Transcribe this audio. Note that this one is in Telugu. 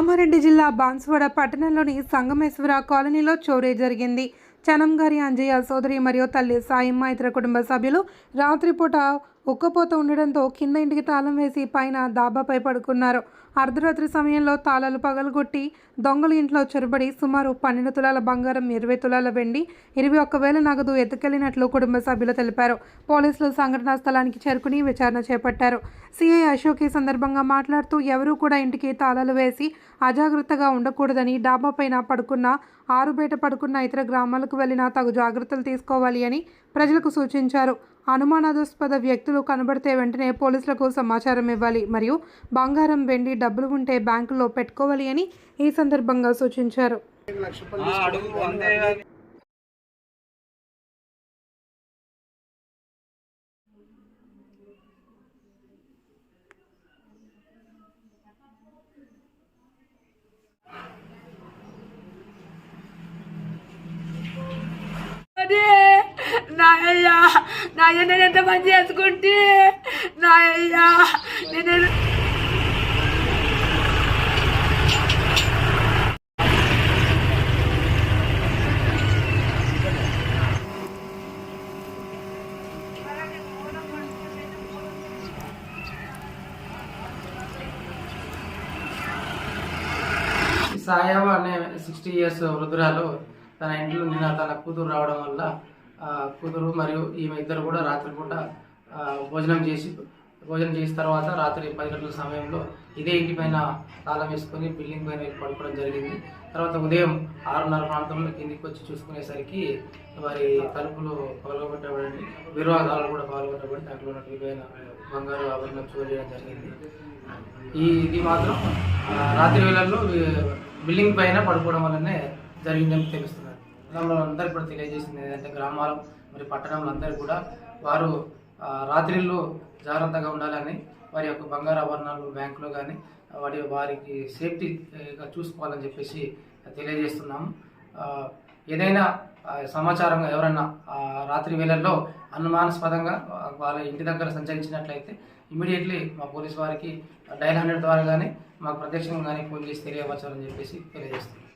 కామారెడ్డి జిల్లా బాన్సువాడ పట్టణంలోని సంగమేశ్వర కాలనీలో చోరీ జరిగింది. చనంగారి అంజయ్య సోదరి మరియు తల్లి సాయమ్మ ఇతర కుటుంబ సభ్యులు రాత్రిపూట ఉక్కపోత ఉండడంతో కింద ఇంటికి తాళం వేసి పైన దాబాపై పడుకున్నారు. అర్ధరాత్రి సమయంలో తాళాలు పగలగొట్టి దొంగలు ఇంట్లో చొరబడి సుమారు పన్నెండు తులాల బంగారం ఇరవై తులాల వెండి ఇరవై ఒక్క వేల నగదు ఎత్తుకెళ్ళినట్లు కుటుంబ సభ్యులు తెలిపారు. పోలీసులు సంఘటనా స్థలానికి చేరుకుని విచారణ చేపట్టారు. సిఐ అశోక్ ఈ సందర్భంగా మాట్లాడుతూ ఎవరూ కూడా ఇంటికి తాళాలు వేసి అజాగ్రత్తగా ఉండకూడదని డాబా పైన పడుకున్న ఆరు బయట పడుకున్న ఇతర గ్రామాలకు వెళ్ళినా తగు జాగ్రత్తలు తీసుకోవాలి అని ప్రజలకు సూచించారు. అనుమానాస్పద వ్యక్తులు కనబడితే వెంటనే పోలీసులకు సమాచారం ఇవ్వాలి. మరియు బంగారం వెండి డబ్బులు ఉంటే బ్యాంకులో పెట్టుకోవాలి అని ఈ సందర్భంగా సూచించారు. ఆ, నాయన ఎంత పని చేసుకుంటే నా సాయవ అనే సిక్స్టీ ఇయర్స్ వృద్ధురాలు తన ఇంట్లో నిన్న తన కూతురు రావడం వల్ల కూతురు మరియు ఈమె ఇద్దరు కూడా రాత్రిపూట భోజనం చేసి భోజనం చేసిన తర్వాత రాత్రి పది గంటల సమయంలో ఇదే ఇంటి పైన తాళం వేసుకొని బిల్డింగ్ పైన పడుకోవడం జరిగింది. తర్వాత ఉదయం ఆరున్నర ప్రాంతంలో కిందికి వచ్చి చూసుకునేసరికి వారి తలుపులు పగలగొట్టబడి విరోధాలు కూడా పగలగొట్టబడి దాంట్లో ఉన్న విలువైన బంగారు ఆభరణం చూడడం జరిగింది. ఈ ఇది మాత్రం రాత్రి వేళల్లో బిల్డింగ్ పైన పడుకోవడం వల్లనే జరిగిందని తెలుస్తున్నారు గ్రామంలో అందరూ కూడా తెలియజేసింది ఏంటంటే గ్రామాలు మరి పట్టణంలో అందరూ కూడా వారు రాత్రిళ్ళు జాగ్రత్తగా ఉండాలని వారి యొక్క బంగారు ఆభరణాలు బ్యాంకులో కానీ వారి వారికి సేఫ్టీగా చూసుకోవాలని చెప్పేసి తెలియజేస్తున్నాము. ఏదైనా సమాచారం ఎవరైనా రాత్రి వేళల్లో అనుమానాస్పదంగా వాళ్ళ ఇంటి దగ్గర సంచరించినట్లయితే ఇమీడియట్లీ మా పోలీస్ వారికి డైల్ హండ్రెడ్ ద్వారా కానీ మాకు ప్రత్యక్షంగా కానీ ఫోన్ చేసి తెలియవచ్చారని చెప్పేసి తెలియజేస్తుంది